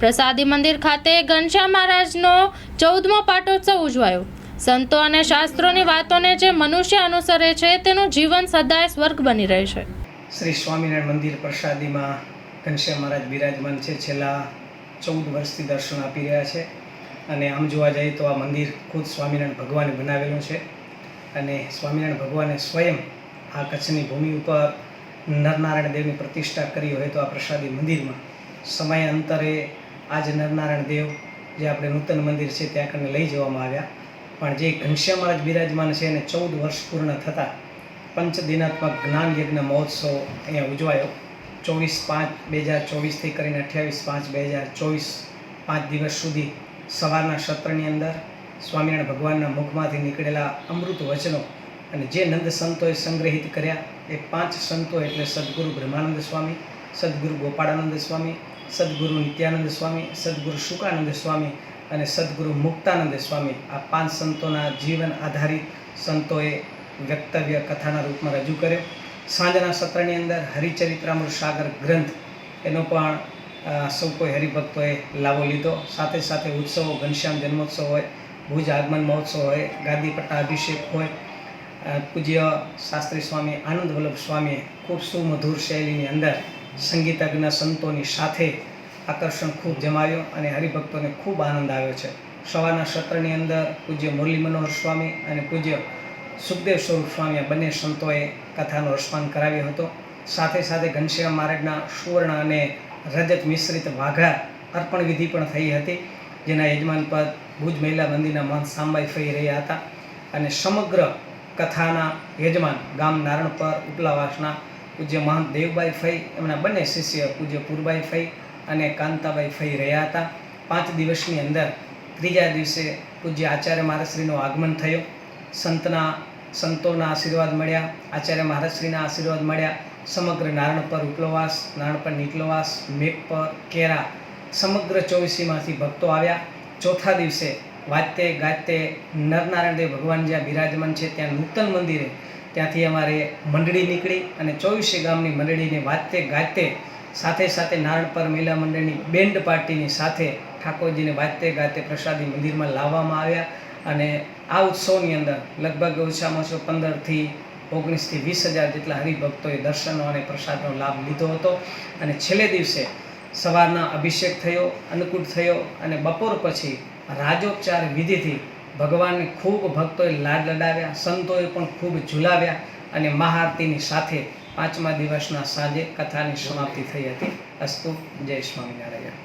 પ્રસાદી મંદિર ખાતે ઘનશ્યામ મહારાજનો ચૌદમો પાટોત્સવ ઉજવાયો. સંતો અને શાસ્ત્રોની વાતોને જે મનુષ્ય અનુસરે છે, તેનું જીવન સદાય સ્વર્ગ બની રહે છે. શ્રી સ્વામિનારાયણ મંદિર પ્રસાદીમાં ઘનશ્યામ મહારાજ બિરાજમાન છે. છેલ્લા ચૌદ વર્ષથી દર્શન આપી રહ્યા છે. અને આમ જોવા જઈએ તો આ મંદિર ખુદ સ્વામિનારાયણ ભગવાને બનાવેલું છે. અને સ્વામિનારાયણ ભગવાને સ્વયં આ કચ્છની ભૂમિ ઉપર નરનારાયણ દેવની પ્રતિષ્ઠા કરી હોય તો આ પ્રસાદી મંદિરમાં સમય અંતરે આજ નરનારાયણ દેવ જે આપણે નૂતન મંદિર છે ત્યાં કને લઈ જવામાં આવ્યા. પણ જે ઘનશ્યામ મહારાજ બિરાજમાન છે એને ચૌદ વર્ષ પૂર્ણ થતાં પંચદિનાત્મક જ્ઞાન યજ્ઞ મહોત્સવ અહીંયા ઉજવાયો. ચોવીસ પાંચ બે હજાર ચોવીસથી કરીને અઠ્યાવીસ પાંચ બે હજાર ચોવીસ પાંચ દિવસ સુધી સવારના સત્રની અંદર સ્વામિનારાયણ ભગવાનના મુખમાંથી નીકળેલા અમૃત વચનો અને જે નંદ સંતોએ સંગ્રહિત કર્યા એ પાંચ સંતો એટલે સદગુરુ બ્રહ્માનંદ સ્વામી સદગુરુ ગોપાળાનંદ સ્વામી, સદગુરુ નિત્યાનંદ સ્વામી, સદગુરુ શુકાનંદ સ્વામી અને સદગુરુ મુક્તાનંદ સ્વામી આ પાંચ સંતોના જીવન આધારિત સંતોએ વ્યક્તવ્ય કથાના રૂપમાં રજૂ કર્યો. સાંજના સત્રની અંદર હરિચરિત્રામૃત સાગર ગ્રંથ એનો પણ સૌ કોઈ હરિભક્તોએ લાવો લીધો. સાથે સાથે ઉત્સવો, ઘનશ્યામ જન્મોત્સવ હોય, ભુજ આગમન મહોત્સવ હોય ગાદીપટ્ટા અભિષેક હોય પૂજ્ય શાસ્ત્રી સ્વામી આનંદ વલ્લભ સ્વામીએ ખૂબ સુમધુર શૈલીની અંદર સંગીતજ્ઞ સંતોની સાથે આકર્ષણ ખૂબ જમાવ્યું અને હરિભક્તોને ખૂબ આનંદ આવ્યો છે. સવારના સત્રની અંદર પૂજ્ય મુરલી મનોહર સ્વામી અને પૂજ્ય સુખદેવ સ્વરૂપ સ્વામી બંને સંતોએ કથાનો રસપાન કરાવ્યો હતો. સાથે સાથે ઘનશ્યામ મહારાજના સુવર્ણ અને રજત મિશ્રિત વાઘા અર્પણ વિધિ પણ થઈ હતી, જેના યજમાન પદ ભુજ મહિલા મંદિરના મહંત સાંભાઈ ફરી રહ્યા હતા. અને સમગ્ર કથાના યજમાન ગામ નારણપર ઉપલાવાસના પૂજ્ય મહંત દેવબાઈ ફઈ, એમના બંને શિષ્ય પૂજ્ય પુરબાઈ ફઈ અને કાંતાબાઈ ફઈ રહ્યા હતા. પાંચ દિવસની અંદર ત્રીજા દિવસે પૂજ્ય આચાર્ય મહારાજશ્રીનું આગમન થયું. સંતના, સંતોના આશીર્વાદ મળ્યા, આચાર્ય મહારાજશ્રીના આશીર્વાદ મળ્યા. સમગ્ર નારણ પર ઉપલવાસ નારણ પર નીકલવાસ મેઘ પર કેરા, સમગ્ર ચોવીસીમાંથી ભક્તો આવ્યા. ચોથા દિવસે વાતે ગાતે નરનારાયણ દેવ ભગવાન જ્યાં બિરાજમાન છે, ત્યાં નૂતન મંદિરે ત્યાંથી અમારે મંડળી નીકળી અને ચોવીસે ગામની મંડળીને વાજતે ગાતે સાથે સાથે નારણપર મહિલા મંડળની બેન્ડ પાર્ટીની સાથે ઠાકોરજીને વાજતે ગાતે પ્રસાદી મંદિરમાં લાવવામાં આવ્યા અને આ ઉત્સવની અંદર લગભગ ઓછામાં ઓછો પંદરથી ઓગણીસથી વીસ હજાર જેટલા હરિભક્તોએ દર્શનો અને પ્રસાદનો લાભ લીધો હતો અને છેલ્લે દિવસે સવારના અભિષેક થયો, અન્નકૂટ થયો અને બપોર પછી રાજોપચાર વિધિથી ભગવાનને ખૂબ ભક્તોએ લાડ લડાવ્યા, સંતોએ પણ ખૂબ ઝુલાવ્યા અને મહાઆરતીની સાથે પાંચમા દિવસના સાંજે કથાની સમાપ્તિ થઈ હતી. અસ્તુ, જય સ્વામિનારાયણ.